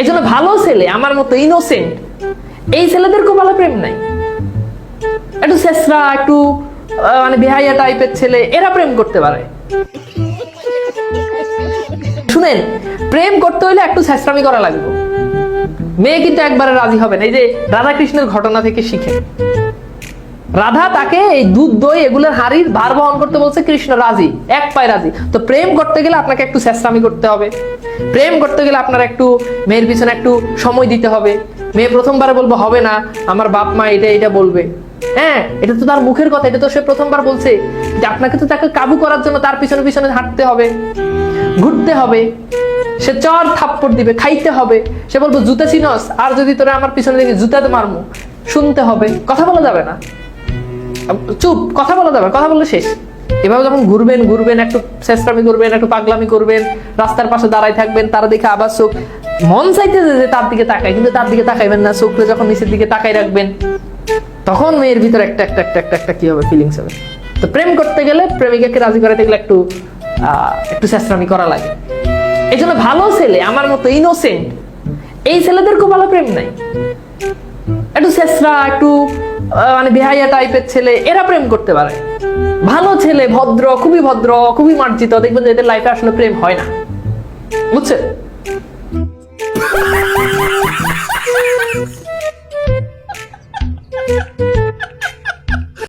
এই জন্য ভালো ছেলে, আমার মতো ইনোসেন্ট এই ছেলেদের ভালো প্রেম নাই। একটু শেষরা, একটু মানে বেহাইয়া টাইপের ছেলে, এরা প্রেম করতে পারে। শুনেন, প্রেম করতে হইলে একটু শেষরামি করা লাগবে। মেয়ে কিন্তু একবারে রাজি হবে না, এই যে রাধাকৃষ্ণের ঘটনা থেকে শিখে। রাধা তাকে এই দুধ, দই, এগুলোর হাড়ির ভার বহন করতে বলছে কৃষ্ণ, রাজি, এক পায়ে রাজি। তো প্রেম করতে গেলে আপনাকে একটু শেষরামি করতে হবে। প্রেম করতে গেলে আপনার একটু মেয়ের পিছনে একটু সময় দিতে হবে। মেয়ে প্রথমবার বলব, হবে না, আমার বাপ মা এটা এটা বলবে। হ্যাঁ এটা তো তার মুখের কথা, এটা তো সে প্রথমবার বলছে যে আপনাকে তো তাকে কাবু করার জন্য তার পিছনে পিছনে হাঁটতে হবে। ঘুরতে হবে। সে চর থাপ্পড় দিবে, খাইতে হবে। সে বলব, জুতা চিনস আর যদি তোরা আমার পিছনে দেখি জুতাতে মারমু, শুনতে হবে। কথা বলা যাবে না। চুপ, কথা বলা যাবে কথা বললে শেষ। এভাবে যখন ঘুরবেন ঘুরবেন, একটু শেষরামি করবেন একটু পাগলামি করবেন, রাস্তার পাশে দাঁড়ায় থাকবেন, তারা দেখে আবার চোখ। মন চাইতে যে তার দিকে তাকায়, কিন্তু তার দিকে তাকাইবেন না চোখে যখন নিচের দিকে তাকাই রাখবেন, তখন মেয়ের ভিতরে একটা একটা একটা একটা একটা কি হবে ফিলিংস হবে। তো প্রেম করতে গেলে প্রেমিকাকে রাজি করাতে গেলে একটু একটু শেষরামি করা লাগে। এই জন্য ভালো ছেলে, আমার মতো ইনোসেন্ট এই ছেলেদেরকেও ভালো প্রেম নাই। একটু শেষরা, একটু মানে বেহাইয়া টাইপের ছেলে, এরা প্রেম করতে পারে। ভালো ছেলে, ভদ্র, খুবই ভদ্র, খুবই মার্জিত, দেখবেন যে এদের লাইফে আসলে প্রেম হয় না। বুঝছে